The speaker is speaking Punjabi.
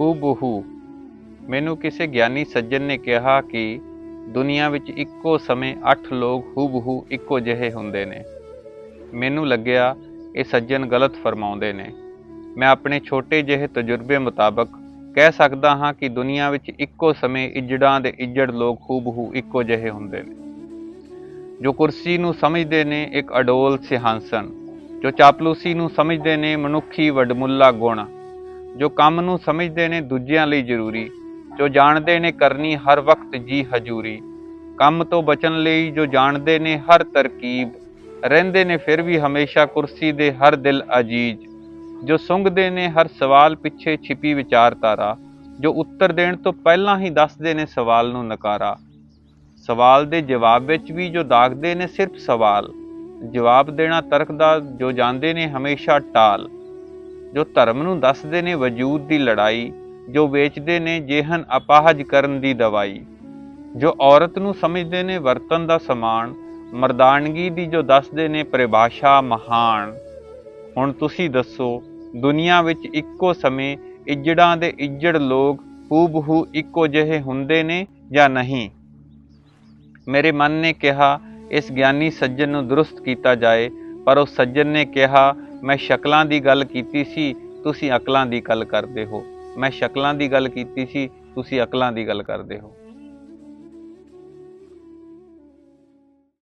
ਹੂ ਮੈਨੂੰ ਕਿਸੇ ਗਿਆਨੀ ਸੱਜਣ ਨੇ ਕਿਹਾ ਕਿ ਦੁਨੀਆ ਵਿੱਚ ਇੱਕੋ ਸਮੇਂ 8 ਲੋਕ ਹੂ ਇੱਕੋ ਜਿਹੇ ਹੁੰਦੇ ਨੇ। ਮੈਨੂੰ ਲੱਗਿਆ ਇਹ ਸੱਜਣ ਗਲਤ ਫਰਮਾਉਂਦੇ ਨੇ। ਮੈਂ ਆਪਣੇ ਛੋਟੇ ਜਿਹੇ ਤਜਰਬੇ ਮੁਤਾਬਕ ਕਹਿ ਸਕਦਾ ਹਾਂ ਕਿ ਦੁਨੀਆ ਵਿੱਚ ਇੱਕੋ ਸਮੇਂ ਇੱਜੜਾਂ ਦੇ ਇੱਜੜ ਲੋਕ ਹੂ ਇੱਕੋ ਜਿਹੇ ਹੁੰਦੇ ਨੇ। ਜੋ ਕੁਰਸੀ ਨੂੰ ਸਮਝਦੇ ਨੇ, ਇੱਕ ਅਡੋਲ ਸਿਹਾਂਸਨ ਜੋ ਚਾਪਲੂਸੀ ਨੂੰ ਸਮਝਦੇ ਨੇ, ਮਨੁੱਖੀ ਵਡਮੁੱਲਾ ਗੁਣ। ਜੋ ਕੰਮ ਨੂੰ ਸਮਝਦੇ ਨੇ ਦੂਜਿਆਂ ਲਈ ਜ਼ਰੂਰੀ, ਜੋ ਜਾਣਦੇ ਨੇ ਕਰਨੀ ਹਰ ਵਕਤ ਜੀ ਹਜੂਰੀ। ਕੰਮ ਤੋਂ ਬਚਣ ਲਈ ਜੋ ਜਾਣਦੇ ਨੇ ਹਰ ਤਰਕੀਬ, ਰਹਿੰਦੇ ਨੇ ਫਿਰ ਵੀ ਹਮੇਸ਼ਾ ਕੁਰਸੀ ਦੇ ਹਰ ਦਿਲ ਅਜੀਜ਼। ਜੋ ਸੁੰਘਦੇ ਨੇ ਹਰ ਸਵਾਲ ਪਿੱਛੇ ਛਿਪੀ ਵਿਚਾਰਧਾਰਾ, ਜੋ ਉੱਤਰ ਦੇਣ ਤੋਂ ਪਹਿਲਾਂ ਹੀ ਦੱਸਦੇ ਨੇ ਸਵਾਲ ਨੂੰ ਨਕਾਰਾ। ਸਵਾਲ ਦੇ ਜਵਾਬ ਵਿੱਚ ਵੀ ਜੋ ਦਾਗਦੇ ਨੇ ਸਿਰਫ ਸਵਾਲ, ਜਵਾਬ ਦੇਣਾ ਤਰਕ ਦਾ ਜੋ ਜਾਣਦੇ ਨੇ ਹਮੇਸ਼ਾ ਟਾਲ। ਜੋ ਧਰਮ ਨੂੰ ਦੱਸਦੇ ਨੇ ਵਜੂਦ ਦੀ ਲੜਾਈ, ਜੋ ਵੇਚਦੇ ਨੇ ਜੇਹਨ ਅਪਾਹਜ ਕਰਨ ਦੀ ਦਵਾਈ, ਜੋ ਔਰਤ ਨੂੰ ਸਮਝਦੇ ਨੇ ਵਰਤਨ ਦਾ ਸਮਾਨ, ਮਰਦਾਨਗੀ ਦੀ ਜੋ ਦੱਸਦੇ ਨੇ ਪਰਿਭਾਸ਼ਾ ਮਹਾਨ। ਹੁਣ ਤੁਸੀਂ ਦੱਸੋ, ਦੁਨੀਆ ਵਿੱਚ ਇੱਕੋ ਸਮੇਂ ਇੱਜੜਾਂ ਦੇ ਇੱਜੜ ਲੋਕ ਹੂਬਹੂ ਇੱਕੋ ਜਿਹੇ ਹੁੰਦੇ ਨੇ ਜਾਂ ਨਹੀਂ? ਮੇਰੇ ਮਨ ਨੇ ਕਿਹਾ, ਇਸ ਗਿਆਨੀ ਸੱਜਣ ਨੂੰ ਦਰੁਸਤ ਕੀਤਾ ਜਾਏ, ਪਰ ਉਸ ਸੱਜਣ ਨੇ ਕਿਹਾ ਮੈਂ ਸ਼ਕਲਾਂ ਦੀ ਗੱਲ ਕੀਤੀ ਸੀ, ਤੁਸੀਂ ਅਕਲਾਂ ਦੀ ਗੱਲ ਕਰਦੇ ਹੋ। ਮੈਂ ਸ਼ਕਲਾਂ ਦੀ ਗੱਲ ਕੀਤੀ ਸੀ, ਤੁਸੀਂ ਅਕਲਾਂ ਦੀ ਗੱਲ ਕਰਦੇ ਹੋ।